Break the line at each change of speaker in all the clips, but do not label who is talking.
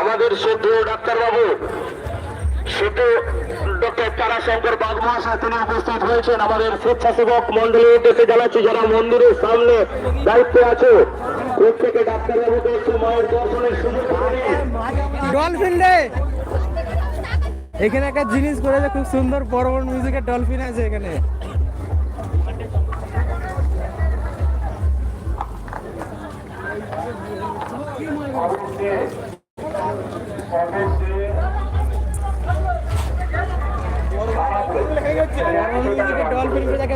আমাদের শ্রদ্ধেয় ডাক্তারবাবু শুধু ডক্টর তারাশঙ্কর বাগ মহাশয় তিনি উপস্থিত হয়েছেন। আমাদের স্বেচ্ছাসেবক মন্ডলের উদ্দেশ্যে জানাচ্ছি, যারা মন্দিরের সামনে দায়িত্বে আছে, প্রত্যেকে ডাক্তারবাবুকে একটু মায়ের দর্শনের সুযোগ
রে! এখানে একটা জিনিস করেছে, খুব সুন্দর বড় বড় মিউজিকের ডলফিন আছে এখানে।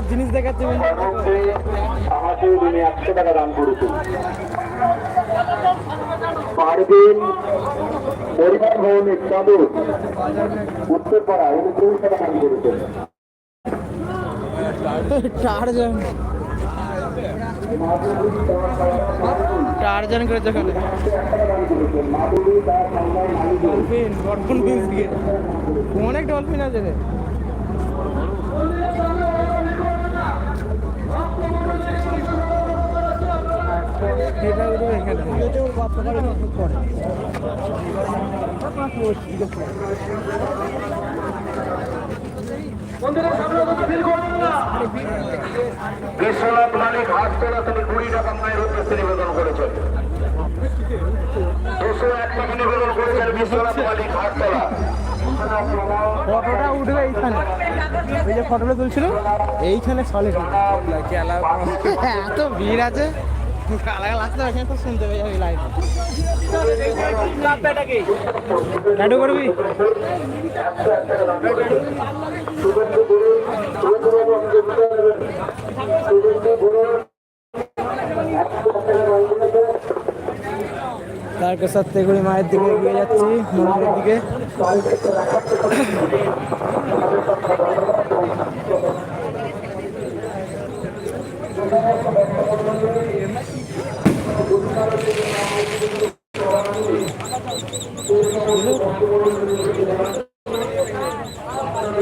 ডলফিন করে একটা জিনিস দেখাচ্ছে
আমাকে একশো টাকা দান করেছেন পারবেন পরিবার ভবনের চাদর উত্তরপাড়া উনি কুড়ি টাকা দান করেছেন
অনেক ডলফিন আছে রে।
বিশ্বনাথ মালিক তিনি কুড়ি টাকা মায়ের উদ্দেশ্যে নিবেদন করেছেন দুশো এক টাকা নিবেদন করেছেন বিশ্বনাথ মালিক
ফটোটা উঠবে এইখানে। ওই যে ফটোটা তুলছিল, এইখানে সলিড এত ভিড় আছে। করবি তারপর সত্যগুড়ি মায়ের দিকে এগিয়ে যাচ্ছি মন্দিরের দিকে।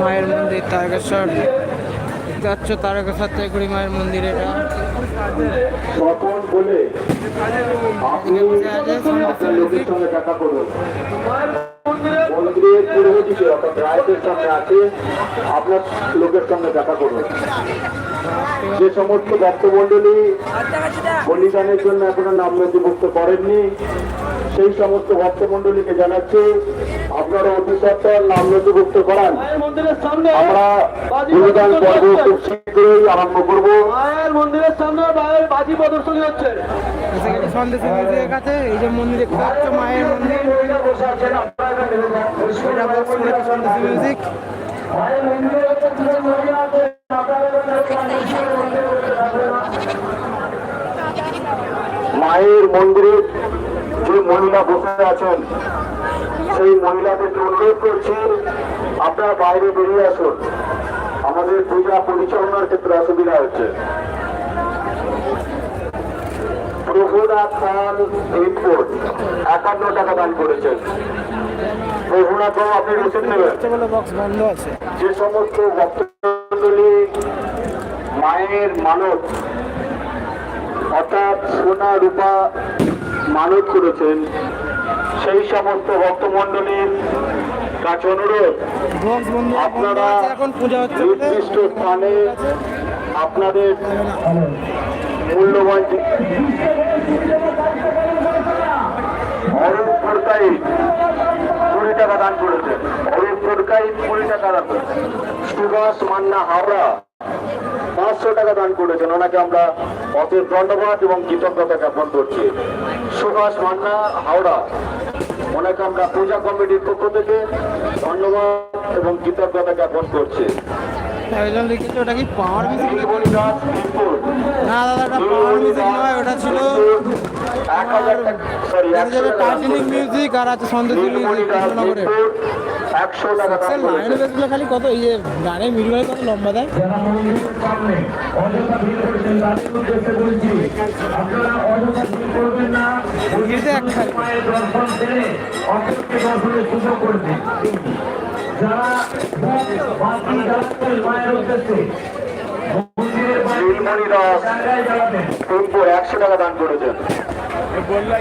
মায়ের মন্দির তারকেশ্বর। পাচ্ছ তারকেশ্বর থেকে মায়ের মন্দির। এটা
আপনার লোকের সঙ্গে দেখা করুন। যে সমস্ত ভক্তমন্ডলী বলিদানের জন্য এখনও নাম নথিভুক্ত করেননি সেই সমস্ত ভক্তমন্ডলীকে জানাচ্ছি আপনারা অতি সত্তর নাম নথিভুক্ত করান
মন্দিরের সামনে
আমরা বলিদান পর্ব খুব শীঘ্রই আরম্ভ করব।
মায়ের মন্দিরের সামনে মায়ের বাজি প্রদর্শনী হচ্ছে।
কাছে এই যে মন্দির দেখতে পাচ্ছ মায়ের মন্দির সন্দেশ মিউজিক
মায়ের মন্দিরে যে মহিলা বসে আছেন। সেই মহিলাদেরকে অনুরোধ করছি। আপনারা বাইরে বেরিয়ে আসুন। আমাদের পূজা পরিচালনার ক্ষেত্রে অসুবিধা হচ্ছে। যে সমস্ত মায়ের মানত, অর্থাৎ সোনা, রূপা মানত করেছেন। সেই সমস্ত ভক্তমন্ডলীর কাছে অনুরোধ, আপনারা। নির্দিষ্ট স্থানে আপনাদের মূল্যবান কুড়ি টাকা দান করেছেন। অরূপ সরকারি কুড়ি টাকা দান করেছেন। সুভাষ মান্না হাওড়া। পাঁচশো টাকা দান করেছেন। ওনাকে আমরা অশেষ ধন্যবাদ এবং কৃতজ্ঞতা জ্ঞাপন করছি। সুভাষ মান্না হাওড়া। ওনাকে আমরা পূজা কমিটির পক্ষ থেকে ধন্যবাদ এবং কৃতজ্ঞতা জ্ঞাপন করছি।
একজন লিখেছে ওটা কি পাওয়ার মিউজিক
নীলমণি দাস বিপুল।
না দাদা ওটা পাওয়ার মিউজিক নয় ওটা ছিল
এক হাজার সরি
দেখা
একশো
যাবে
টাকা দান
টাইটানিক
করেছে।
মিউজিক আর আছে সন্তোষী মিউজিক স্যার লাইনে
করেছে
বেসগুলো খালি কত? এই যে গানের মিডিয়ায় কত লম্বা দেয়?
যারা করবেন যারা মায়ের উদ্দেশ্যে
নীলমণি দাস
জায়গায়
একশো টাকা দান করেছেন। গৌস্ত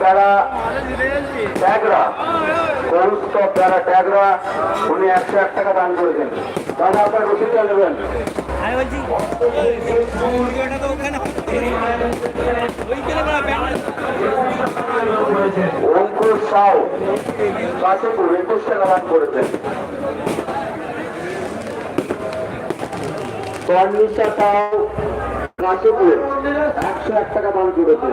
প্যারা ট্যাগরা গৌস্ত প্যারা ট্যাগরা উনি একশো এক টাকা দান করেছেন। দাদা আপনার রসিদটা নেবেন? অঙ্কুর সাউ কাশীপুর একুশ টাকা দান করেছেন। তর্নিশা সাউ কাশীপুর একশো এক টাকা দান করেছেন।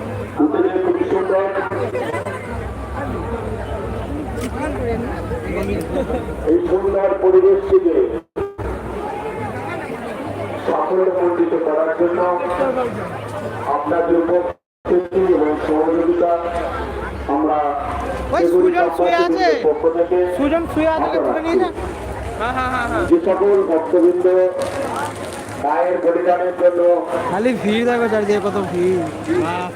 এই সুন্দর পরিবেশটিকে সাফল্যমণ্ডিত করার জন্য আপনাদের উপস্থিতি এবং সহযোগিতা আমরা পক্ষ থেকে সকল ভক্তবৃন্দ মায়ের বলিদানের জন্য
খালি ভিড় দেখো চারিদিকে কত ভিড়। বাপ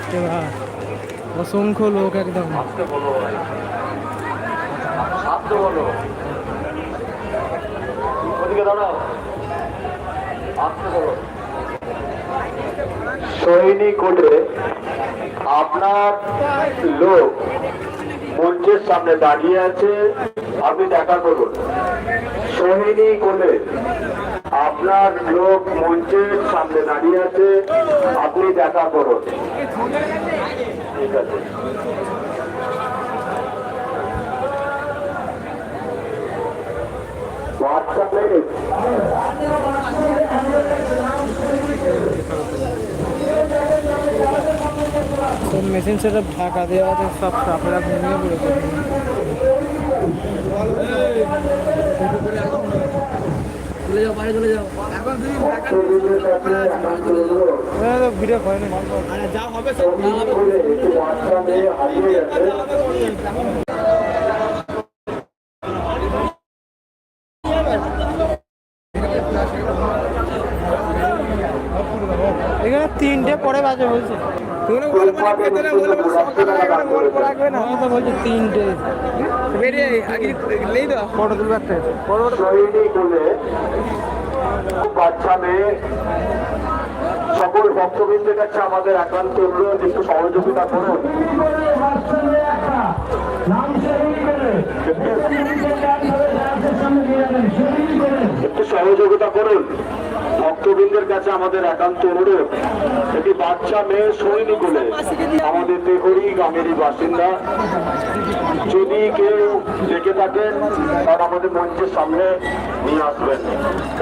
অসংখ্য লোক একদম।
সৈনী কোটে আপনার লোক মঞ্চের সামনে দাঁড়িয়ে আছে। আপনি দেখা করুন। সোহিনী কোলে আপনার লোক মঞ্চের সামনে দাঁড়িয়ে আছে আপনি দেখা করুন। ঠিক আছে।
সব মেশিন সেটা ঢাকা দেওয়া আছে সব সাপেরা ঘুমিয়ে পড়েছে।
ভক্তবৃন্দের কাছে একান্ত অনুরোধ
ওরা তো ভিডিও করে না এখানে তিনটে পরে বাজে বলছে।
করেছেন
আমি তো তিনটে। ফটো তুলবে একটা।
বাচ্চা মেয়ে সকল ভক্তবৃন্দের কাছে আমাদের একান্ত অনুরোধ একটু সহযোগিতা করুন। একটু সহযোগিতা করুন। ভক্তবৃন্দের কাছে আমাদের একান্ত অনুরোধ একটি বাচ্চা, মেয়ে সৈনী কোলে আমাদের তেহরি গ্রামেরই বাসিন্দা। যদি কেউ দেখে থাকেন তার আমাদের মঞ্চের সামনে নিয়ে আসবেন।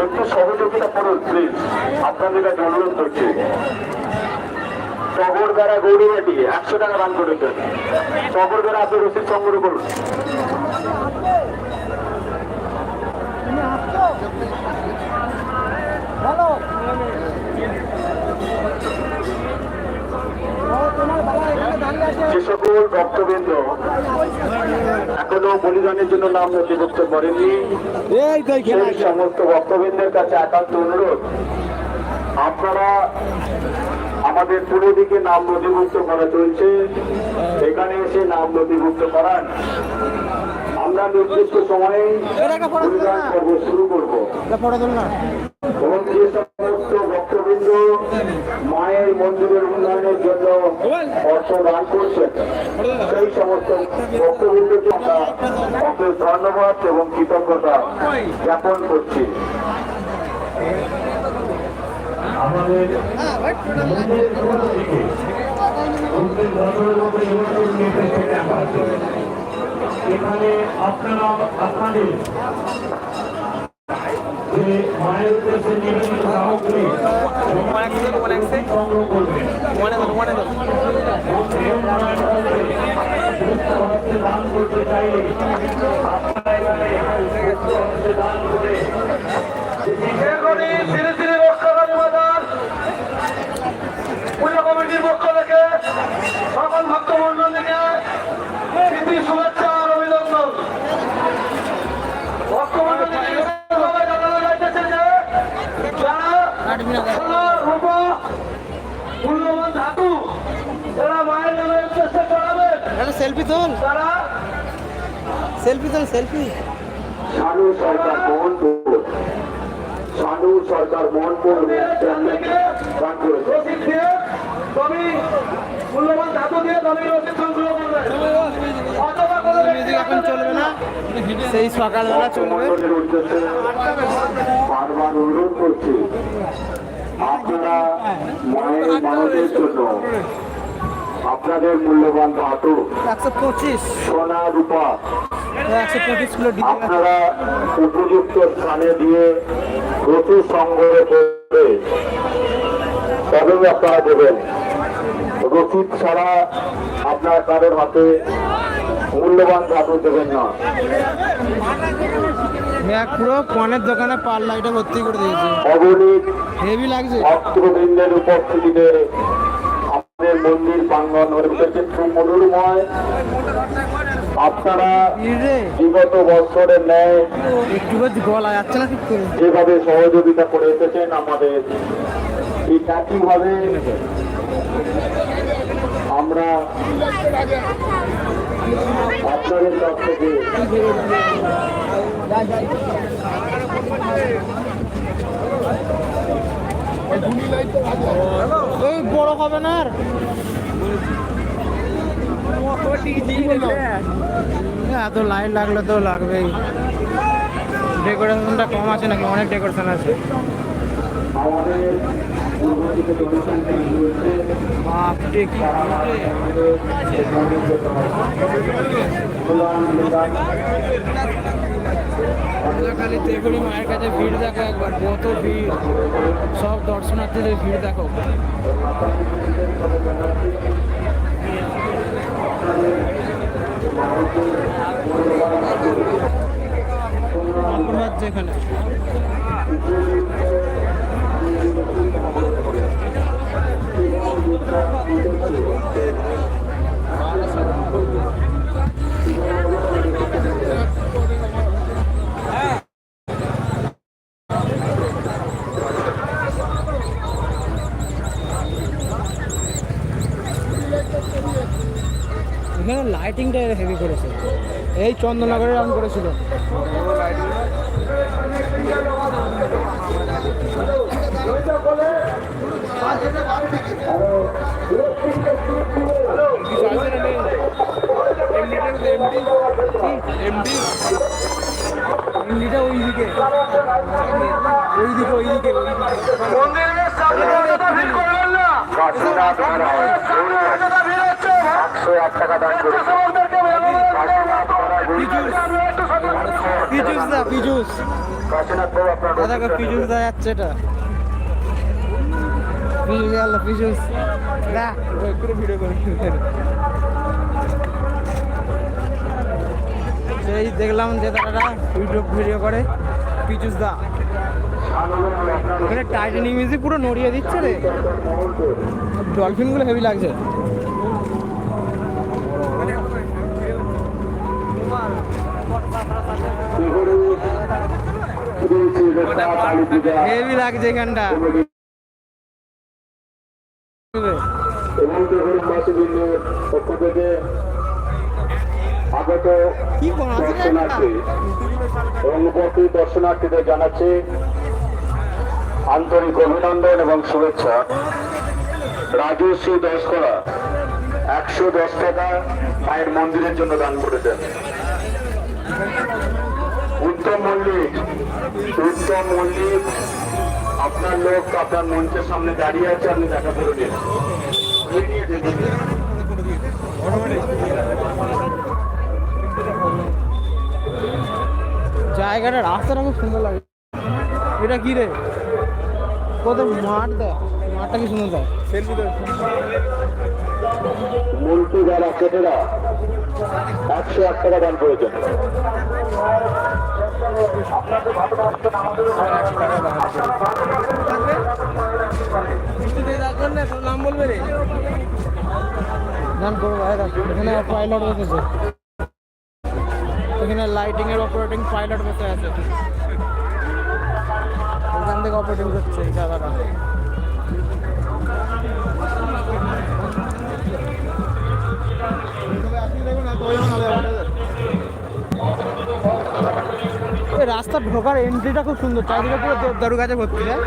একটু সহযোগিতা করুন প্লিজ আপনাদের কাছে অনুরোধ করছি। টগরবেড়া গৌরীবাটি, একশো টাকা দান করেছেন টগরবেড়া আপনি রসিদ সংগ্রহ করুন। যে সকল ভক্তবৃন্দ এখনও বলিদানের জন্য নাম নথিভুক্ত করেননি সেই সমস্ত ভক্তবৃন্দের কাছে একান্ত অনুরোধ আপনারা আমাদের পুরো দিকে নাম নথিভুক্ত করা চলছে। এখানে এসে নাম নথিভুক্ত করান। আমরা নির্দিষ্ট সময়ে পর্ব শুরু করব। এবং যে সমস্ত ভক্তবৃন্দ মায়ের মন্দিরের উন্নয়নের জন্য অর্থ দান করছেন সেই সমস্ত ভক্তবৃন্দকে আমরা অশেষ ধন্যবাদ এবং কৃতজ্ঞতা জ্ঞাপন করছি।
আমাদের মন্দিরের থেকে এখানে আপনারা আপনাদের যে মায়ের উদ্দেশ্যে নিবেদিত সামগ্রী সংগ্রহ করবেন দান করতে চাইলে আপনারা এখানে দান করে
এখনই শ্রী শ্রী রক্ষাকালী মাতার পুজো কমিটির পক্ষ থেকে সকল ভক্তমন্ডলীকে প্রীতি শুভেচ্ছা আর অভিনন্দন ভক্তমন্ডলীকে বিশেষভাবে জানানো যাইতেছে যে যারা সোনা, রূপা, মূল্যবান ধাতু যারা মায়ের নামে উদ্দেশ্যে চড়াবেন
একটা সেলফি তোল সেলফি তোল সেলফি
শানু সরকার মোহনপুর। শানু সরকার মোহনপুর
মূল্যবান ধাতু দিয়ে রসিদ সংগ্রহ
এখন চলবে না। সেই সকালবেলা চলবে।
বারবার অনুরোধ করছি আপনারা মায়ের মানবের জন্য আপনাদের মূল্যবান ধাতু
একশো পঁচিশ।
সোনা রূপা
একশো
আপনারা উপযুক্ত স্থানে দিয়ে প্রচুর সংগ্রহ করে তবেই আপনারা দেবেন। রসিদ ছাড়া আপনার কারোর হাতে মূল্যবান ধাতু দেবেন না।
পুরো পনেরো দোকানে লাইটে ভর্তি করে দিয়েছে।
অগণিত
হেভি লাগছে।
ভক্তবৃন্দের উপস্থিতিতে মন্দির প্রাঙ্গন উঠেছে খুব মধুরময়। আপনারা বিগত বছরের ন্যায় যেভাবে সহযোগিতা করে এসেছেন আমাদের ঠিক একইভাবে আমরা আপনাদের কাছ থেকে
ওই বড় হবে না আর? এত লাইট লাগলে তো লাগবেই। ডেকোরেশনটা কম আছে নাকি? অনেক ডেকোরেশন আছে। বাপরে খালি তেগুড়ি মায়ের কাছে ভিড় দেখো একবার, কত ভিড়। সব দর্শনার্থীদের ভিড় দেখো। আপনার এখানে। এই চন্দননগরে রাউন্ড করেছিল।
একশো এক টাকা দান করেছে।
দা দা যাচ্ছে এটা। ভিডিও করে সেই দেখলাম যে দাদারা ইউটিউব ভিডিও করে। পিজুস দা এখানে মিউজিক পুরো নড়িয়ে দিচ্ছে রে। ডলফিনগুলো হেভি লাগছে।
দর্শনার্থীদের জানাচ্ছে আন্তরিক অভিনন্দন এবং শুভেচ্ছা। রাজশ্রী দশ করা একশো দশ টাকা মায়ের মন্দিরের জন্য দান করেছেন। উত্তম মল্লিক উত্তম মল্লিক আপনার লোক আপনার মঞ্চের সামনে দাঁড়িয়ে আছে আপনি দেখা করে দিন।
জায়গাটা রাস্তাটা খুব সুন্দর লাগে। এটা কি রে? কত মাঠ দেয় মাঠটা কি সুন্দর দেয় সেলফি
যারা কেটেরা একশো এক টাকা দান করেছেন।
এখানে লাইটিং এর অপারেটিং পাইলট বসে আছে। এখান থেকে অপারেটিং করছে এই জায়গাটা। এই রাস্তা ঢোকার এন্ট্রিটা খুব সুন্দর। চারিদিকে পুরো দেবদারু গাছে ভর্তি হ্যাঁ?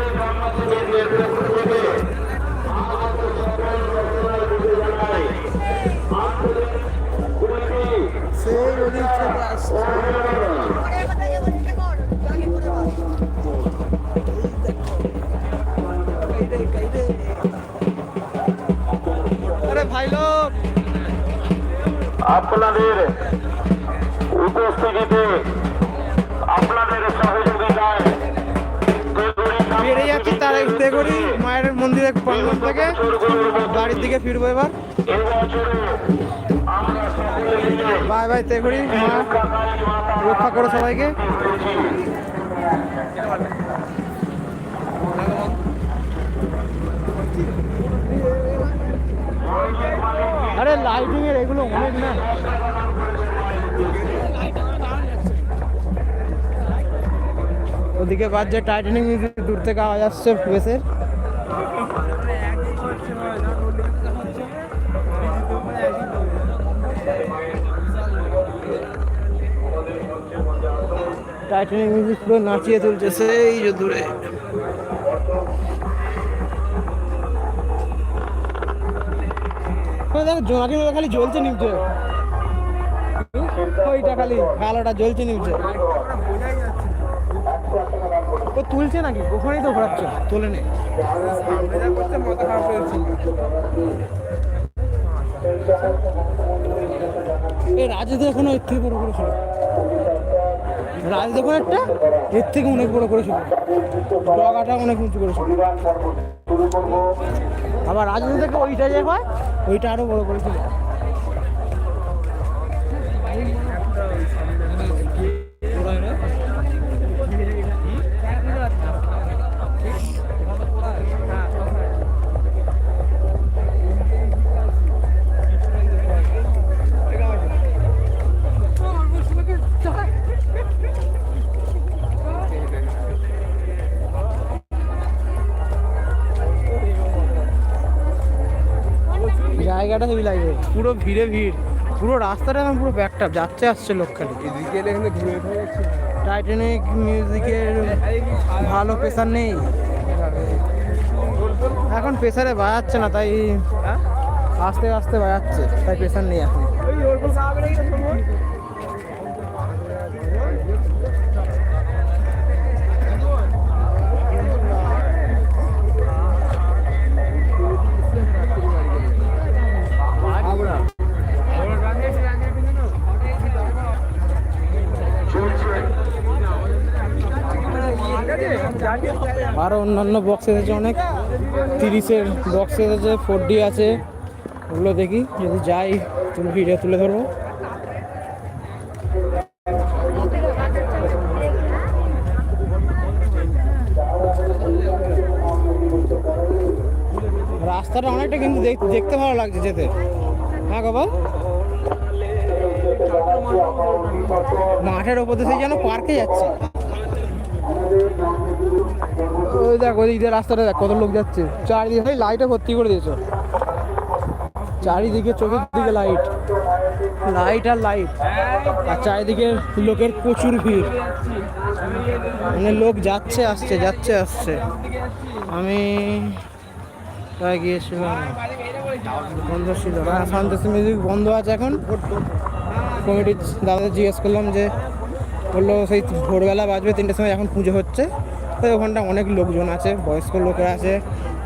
সেই ওদিক থেকে আসছে। আরে ভাই লোক!
আপনাদের
যাচ্ছি তার করি, মায়ের মন্দিরে প্রাঙ্গণ থেকে। বাড়ির দিকে ফিরবো এবার। বাই বাই, তে করি, মা। রক্ষা করো সবাইকে। আরে লাইটিং এর এগুলো অনেক না। ওদিকে বাজছে টাইটানিক মিউজিক দূর থেকে আওয়াজ আসছে বেসের টাইটানিক মিউজিক পুরো নাচিয়ে তুলছে। সেই যে দূরে। জোনাকি খালি জ্বলছে নিচে। ওইটা খালি কালোটা জ্বলছে ও তুলছে নাকি? ওখানেই তো ঘোরাচ্ছে। তোলে নে। এই এখনও এর থেকে বড় করেছিল। রাজু দেখুন একটা এর থেকে অনেক বড় করেছিল। ডগাটা অনেক উঁচু করেছিল। আবার রাজু থেকে ওইটা যে হয় ওইটা আরও বড় করেছিল। জায়গাটা হেভি লাগবে পুরো ভিড়ে ভিড়। পুরো রাস্তাটা এখন পুরো ব্যাকটাপ যাচ্ছে আসছে লোক খালি টাইটানিক মিউজিকের ভালো প্রেশার নেই। এখন প্রেশারে বাজাচ্ছে না তাই আস্তে আস্তে বাজাচ্ছে তাই প্রেশার নেই এখন। আরও অন্যান্য বক্স এসেছে, অনেক। তিরিশের বক্স এসেছে ফোর ডি আছে। ওগুলো দেখি, যদি যাই তুমি ভিডিও তুলে ধরবো। রাস্তাটা অনেকটা কিন্তু দেখ- দেখতে ভালো লাগছে যেতে। হ্যাঁ বাবা মাঠের ওপর দিয়ে যেন পার্কে যাচ্ছে। ওই দেখ, ওই রাস্তাটা দেখ, কত লোক যাচ্ছে। চারিদিকে ভাই লাইটে ভর্তি করে দিয়েছ। চারিদিকে চোখের দিকে লাইট লাইট আর লাইট আর চারিদিকে লোকের প্রচুর ভিড়। মানে লোক যাচ্ছে, আসছে যাচ্ছে, আসছে। আমি গিয়েছিলাম? বন্ধ ছিল হ্যাঁ মিউজিক বন্ধ আছে এখন। কমিটির দাদাদের জিজ্ঞেস করলাম যে, বলল সেই ভোরবেলা বাজবে তিনটের সময়, এখন পুজো হচ্ছে। তো ওখানটা অনেক লোকজন আছে, বয়স্ক লোকেরা আছে,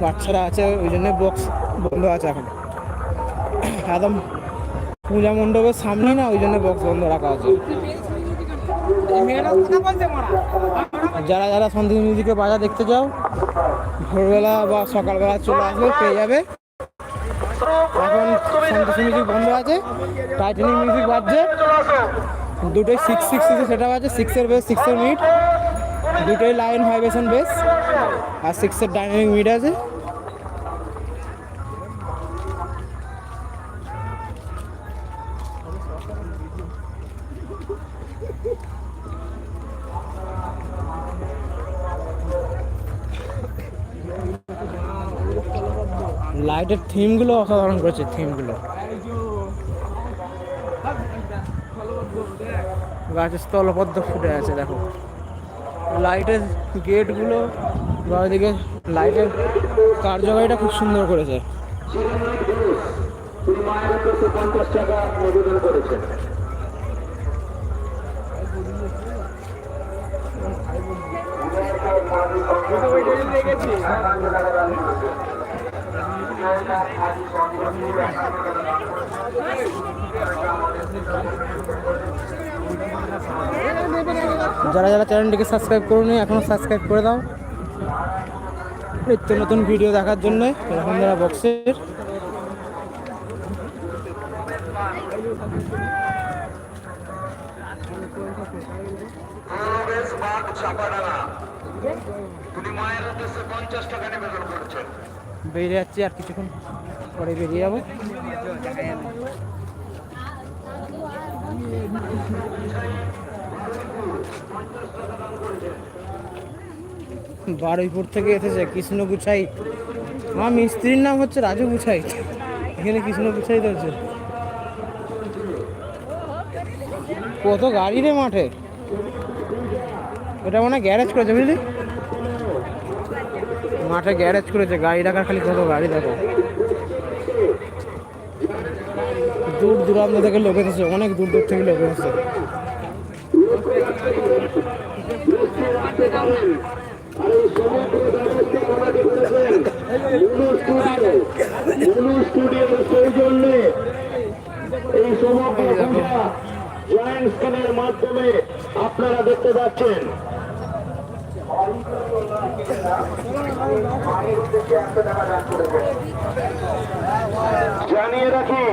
বাচ্চারা আছে, ওই জন্য বক্স বন্ধ আছে এখন। একদম পূজা মণ্ডপের সামনে না, ওই জন্য বক্স বন্ধ রাখা আছে। যারা যারা সন্তোষ মিউজিকে বাজা দেখতে যাও, ভোরবেলা বা সকালবেলা চলে আসবে, পেয়ে যাবে। এখন সন্তোষ মিউজিক বন্ধ আছে টাইটানিক মিউজিক বাজছে। দুটোই সিক্স সিক্স সেটা বাজে সিক্সের বেস সিক্সের মিট দুটোই লাইন ভাইব্রেশন বেস আর সিক্সের ডাইনামিক মিড আছে। লাইটের থিমগুলো অসাধারণ করেছে থিমগুলো গাছের স্থলপদ্ম ফুটে আছে, দেখো। লাইটের গেটগুলো ওইদিকে লাইটের কার্যকারিতা খুব সুন্দর করেছে।
তিনি মায়ের উদ্দেশ্যে পঞ্চাশ টাকা নিবেদন করেছেন
যারা যারা চ্যানেলটিকে সাবস্ক্রাইব করুন এখনও সাবস্ক্রাইব করে দাও। নিত্য নতুন ভিডিও দেখার জন্য এরকম যারা বক্সের বেরিয়ে যাচ্ছি আর কিছুক্ষণ পরে বেরিয়ে যাব। বারুইপুর থেকে এসেছে কৃষ্ণ গুছাই। আমার মিস্ত্রির নাম হচ্ছে রাজু গুছাই। এখানে কৃষ্ণ গুছাই আছে কত গাড়ি রে মাঠে। ওটা মনে গ্যারেজ করেছে, বুঝলি? মাঠে গ্যারেজ করেছে, গাড়ি রাখার খালি কত গাড়ি, দেখো। দূর দূরান্ত থেকে লোক এসেছে, অনেক দূর দূর থেকে লোক এসেছে।
এই সমগ্র জয়েন্ট স্ক্রিনের মাধ্যমে আপনারা দেখতে পাচ্ছেন জানিয়ে রাখি।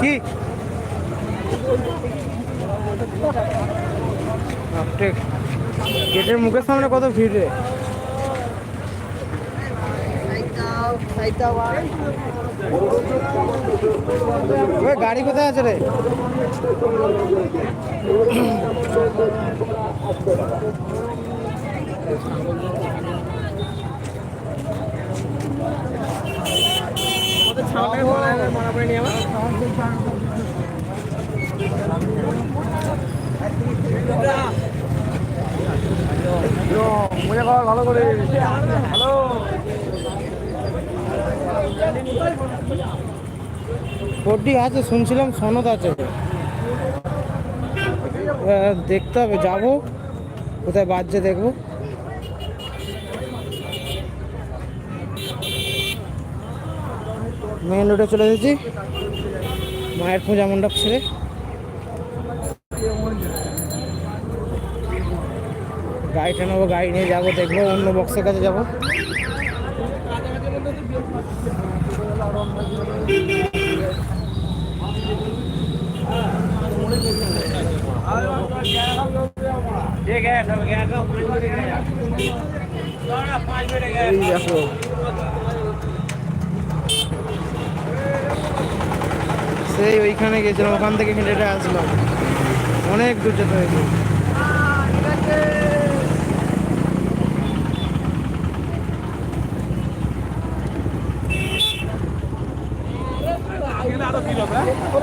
কি? গেটের মুখের সামনে কত ভিড় রে? গাড়ি কোথায় আছে রে? ফোরডি আছে, শুনছিলাম সনদ আছে। দেখতে হবে, যাব। কোথায় বাজছে দেখব। মেন রোডে চলে এসেছি। মায়ের পূজা মণ্ডপ ছেড়ে। গাড়িটা নেব, গাড়ি নিয়ে যাব, দেখব, অন্য বক্সের কাছে যাব। দেখো সেই ওইখানে গেছিলাম ওখান থেকে হেঁটে আসলাম। অনেক দূর যেতে হয়েছে।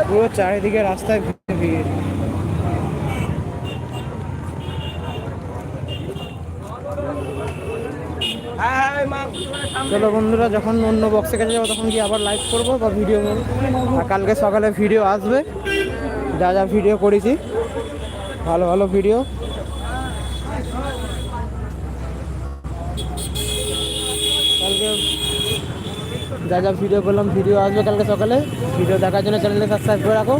পুরো চারিদিকে রাস্তায় ভিড় ভিড় চলো বন্ধুরা, যখন অন্য বক্সে কাছে যাব, তখন কি আবার লাইভ করব বা ভিডিও আর কালকে সকালে ভিডিও আসবে। যা যা ভিডিও করেছি, ভালো ভালো ভিডিও কালকে যা যা ভিডিও করলাম ভিডিও আসবে কালকে সকালে। ভিডিও দেখার জন্য চ্যানেলটা সাবস্ক্রাইব করে রাখো।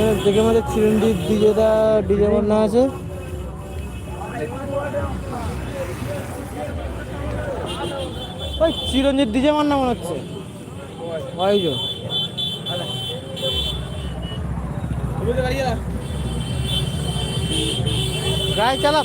এখানে দেখে মধ্যে চিরঞ্জিত ডিজেটা ডিজে বান্না আছে। ওই চিরঞ্জিত ডিজে মান্না মনে হচ্ছে। গাড়ি চালা